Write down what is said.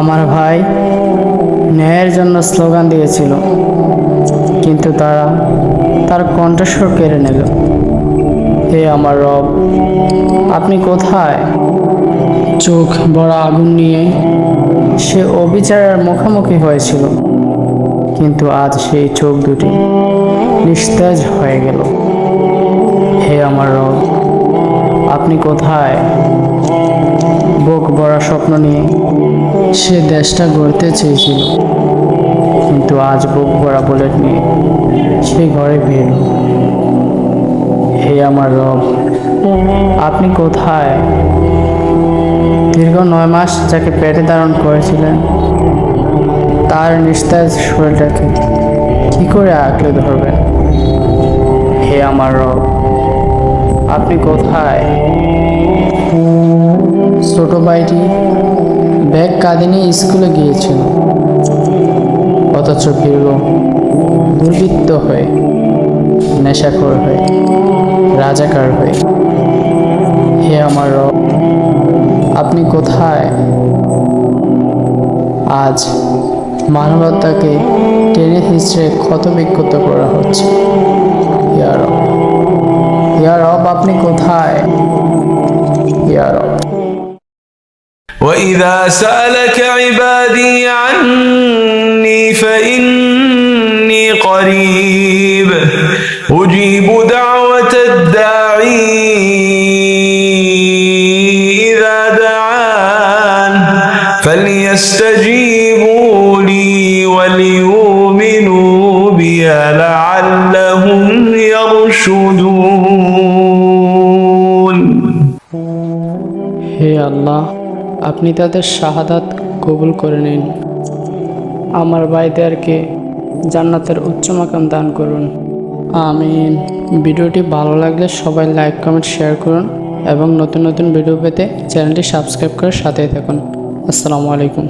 আমার ভাই ন্যায়ের জন্য স্লোগান দিয়েছিল, কিন্তু তারা তার কণ্ঠস্বর কেড়ে নিল। হে আমার রব, আপনি কোথায়? চোখ বড় আগুন নিয়ে সে অবিচারের মুখোমুখি হয়েছিল, কিন্তু আজ সেই চোখ দুটি নিস্তেজ হয়ে গেল। হে আমার রব, আপনি কোথায়? বুক ভরা স্বপ্ন নিয়ে সে দেশটা গড়তে চেয়েছিল। কিন্তু আজ বুক ভরা বুলেট নিয়ে সে ঘরে ফিরল হে আমার রব, আপনি কোথায়? দীর্ঘ নয় মাস যাকে পেটে ধারণ করেছিলেন, তার নিস্তেজ শরীরটাকে কি করে আঁকড়ে ধরবেন? হে আমার রব, আপনি কোথায়? ছোট ভাইটি ব্যাগ কাঁধে নিয়ে স্কুলে গিয়েছিল। অথচ ফিরল দুর্বৃত্ত হয়ে, নেশাখোর হয়ে, রাজাকার হয়ে। হে আমার রব, আপনি কোথায়? আজ মানবতাকে টেনে হিচড়ে ক্ষত বিক্ষত করা হচ্ছে। ইয়ার রব, ইয়া রব, আপনি কোথায়? ইয়ার রব। وإذا سألك عبادي عني فإني قريب أجيب دعوة الداعي إذا دعان فليستجيبوا لي وليؤمنوا بي لعلهم يرشدون. يا الله আপনি তাদের শাহাদাত কবুল করে নিন। আমার ভাইদেরকে জান্নাতের উচ্চ মাকাম দান করুন। আমি ভিডিওটি ভালো লাগলে সবাই লাইক, কমেন্ট, শেয়ার করুন এবং নতুন নতুন ভিডিও পেতে চ্যানেলটি সাবস্ক্রাইব করে সাথেই থাকুন। আসসালামু আলাইকুম।